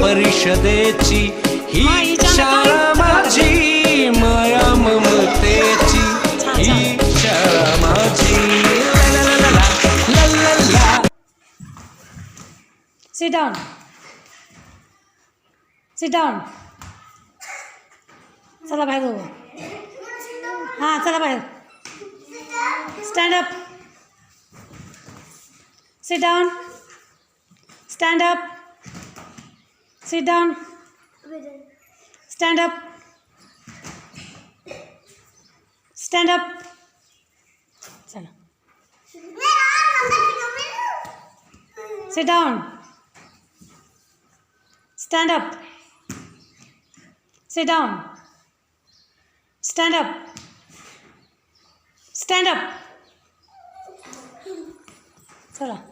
परिषदेची ही शाळा माझी माया ममतेची ही शाळा माझी. Sit down. Sit down. चला बाहेर जाऊ. हां चला बाहेर. Stand up sit down stand up Sit down. Stand up. Stand up. Stand up. Sit down. Stand up. Sit down. Stand up. Stand up. Stand up.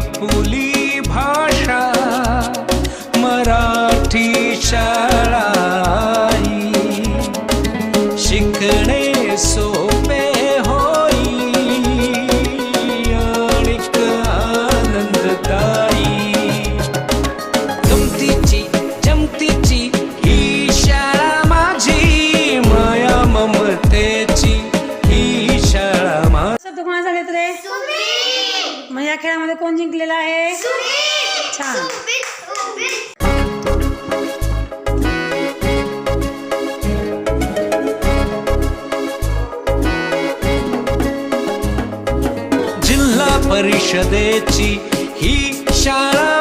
Pulley भाड या खेळामध्ये कोण जिंकलेला आहे? छान. जिल्हा परिषदेची ही शाळा